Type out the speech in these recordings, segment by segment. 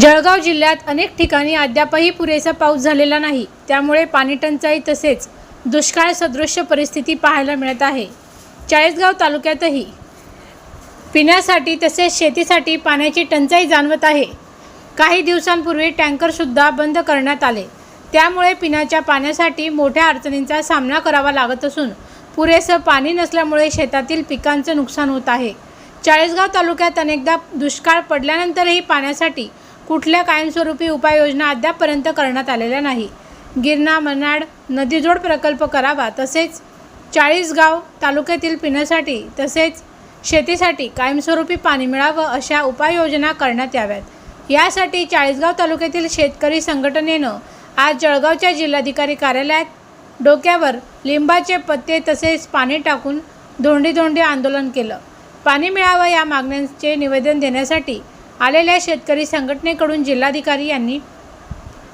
जळगाव जिल्ह्यात अनेक ठिकाणी अद्यापही पुरेसा पाऊस झालेला नाही. त्यामुळे पाणीटंचाई तसेच दुष्काळ सदृश्य परिस्थिती पाहायला मिळत आहे. चाळीसगाव तालुक्यातही पिण्यासाठी तसेच शेतीसाठी पाण्याची टंचाई जाणवत आहे. काही दिवसांपूर्वी टँकरसुद्धा बंद करण्यात आले. त्यामुळे पिण्याच्या पाण्यासाठी मोठ्या अडचणींचा सामना करावा लागत असून पुरेसं पाणी नसल्यामुळे शेतातील पिकांचं नुकसान होत आहे. चाळीसगाव तालुक्यात अनेकदा दुष्काळ पडल्यानंतरही पाण्यासाठी कुठल्या कायमस्वरूपी उपाययोजना अद्यापपर्यंत करण्यात आलेल्या नाही. गिरणा मनाड नदीजोड प्रकल्प करावा तसेच चाळीसगाव तालुक्यातील पिण्यासाठी तसेच शेतीसाठी कायमस्वरूपी पाणी मिळावं अशा उपाययोजना करण्यात याव्यात. यासाठी चाळीसगाव तालुक्यातील शेतकरी संघटनेनं आज जळगावच्या जिल्हाधिकारी कार्यालयात डोक्यावर लिंबाचे पत्ते तसेच पाणी टाकून धोंडी धोंडी आंदोलन केलं. पाणी मिळावं या मागण्यांचे निवेदन देण्यासाठी आलेल्या शेतकरी संघटनेकडून जिल्हाधिकारी यांनी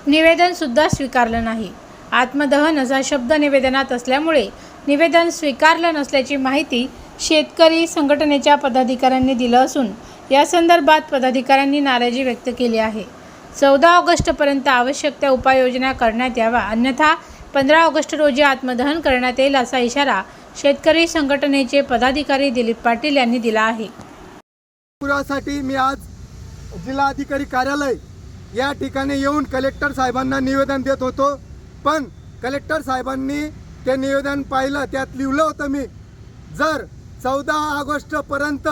निवेदनसुद्धा स्वीकारलं नाही. आत्मदहन असा शब्द निवेदनात असल्यामुळे निवेदन स्वीकारलं नसल्याची माहिती शेतकरी संघटनेच्या पदाधिकाऱ्यांनी दिलं असून या संदर्भात पदाधिकाऱ्यांनी नाराजी व्यक्त केली आहे. चौदा ऑगस्टपर्यंत आवश्यक त्या उपाययोजना करण्यात यावा अन्यथा पंधरा ऑगस्ट रोजी आत्मदहन करण्यात येईल असा इशारा शेतकरी संघटनेचे पदाधिकारी दिलीप पाटील यांनी दिला आहे. पुरासाठी मी आज जिल्हाधिकारी कार्यालय या ठिकाणी येऊन कलेक्टर साहेबांना निवेदन देत होतो. पण कलेक्टर साहेबांनी ते निवेदन पाहिलं त्यात लिहिलं होतं मी जर चौदा ऑगस्टपर्यंत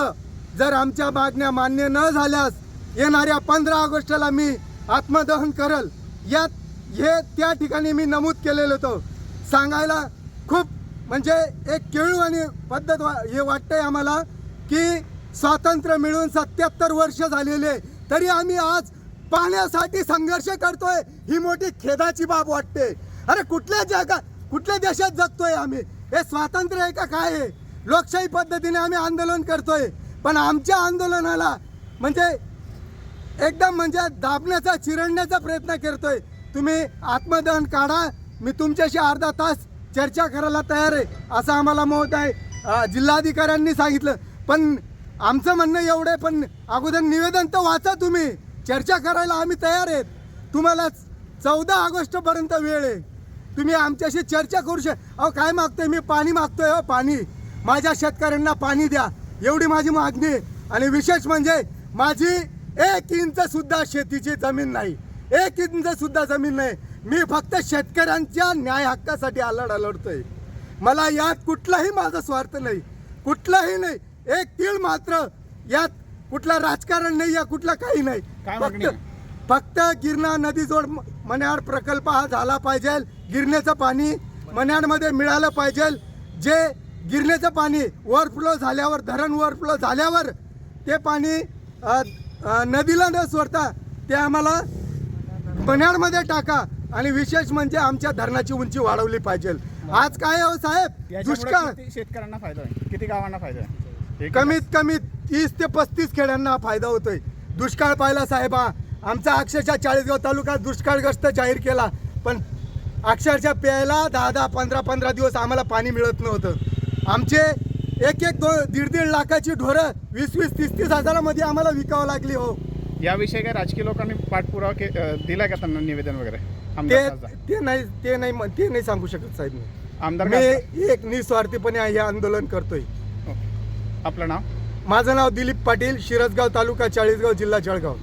जर आमच्या मागण्या मान्य न झाल्यास येणाऱ्या पंधरा ऑगस्टला मी आत्मदहन करल. यात हे त्या ठिकाणी मी नमूद केलेलं होतं. सांगायला खूप म्हणजे एक केळू आणि पद्धत वा हे वाटतंय आम्हाला की स्वातंत्र्य मिळून सत्याहत्तर वर्ष झालेले तरी आम्ही आज पाण्यासाठी संघर्ष करतोय. ही मोठी खेदाची बाब वाटते. अरे कुठल्या जगात कुठल्या देशात जगतोय आम्ही? हे स्वातंत्र्य आहे का काय आहे? लोकशाही पद्धतीने आम्ही आंदोलन करतोय. पण आमच्या आंदोलनाला म्हणजे एकदम म्हणजे दाबण्याचा चिरडण्याचा प्रयत्न करतोय. तुम्ही आत्मदहन काढा. मी तुमच्याशी अर्धा तास चर्चा करायला तयार आहे. असं आम्हाला मत आहे. जिल्हाधिकाऱ्यांनी सांगितलं. पण आमचं म्हणणं एवढं आहे पण अगोदर निवेदन तर वाचा तुम्ही. चर्चा करायला आम्ही तयार आहेत. तुम्हाला चौदा ऑगस्टपर्यंत वेळ आहे. तुम्ही आमच्याशी चर्चा करू शक अहो काय मागतोय? मी पाणी मागतोय हो पाणी. माझ्या शेतकऱ्यांना पाणी द्या. एवढी माझी मागणी आहे. आणि विशेष म्हणजे माझी एक इंचसुद्धा शेतीची जमीन नाही. एक इंचसुद्धा जमीन नाही. मी फक्त शेतकऱ्यांच्या न्याय हक्कासाठी आलड आलडतोय मला यात कुठलाही माझा स्वार्थ नाही. कुठलाही नाही. एक तीळ मात्र यात कुठला राजकारण नाही या कुठला काही नाही. फक्त फक्त गिरणा नदीजोड मन्याड प्रकल्प हा झाला पाहिजे. गिरणेचं पाणी मन्याडमध्ये मिळालं पाहिजे. जे गिरणेचं पाणी ओव्हरफ्लो झाल्यावर धरण ओव्हरफ्लो झाल्यावर ते पाणी नदीला न सोडता ते आम्हाला मन्याडमध्ये टाका आणि विशेष म्हणजे आमच्या धरणाची उंची वाढवली पाहिजे. आज काय हो साहेब? दुष्काळ. शेतकऱ्यांना फायदा आहे किती गावांना फायदा आहे कमीत कमी तीस ते पस्तीस खेड्यांना फायदा होतोय. दुष्काळ पाहिला साहेबा आमचा अक्षरशः चाळीसगाव तालुक्यात दुष्काळग्रस्त जाहीर केला. पण अक्षरशः प्यायला दहा दहा पंधरा पंधरा दिवस आम्हाला पाणी मिळत नव्हतं. आमचे एक एक दोन दीड दीड लाखाची ढोरं वीस वीस तीस तीस हजारामध्ये आम्हाला विकावं लागली हो. याविषयी काय राजकीय लोकांनी पाठपुरावा के दिलाय का त्यांना निवेदन वगैरे? ते? ते नाही ते नाही ते नाही सांगू शकत साहेब मी. आमदार? मी एक निस्वार्थीपणे हे आंदोलन करतोय. आपलं नाव? माझं नाव दिलीप पाटील शिरसगाव तालुका चाळीसगाव जिल्हा जळगाव.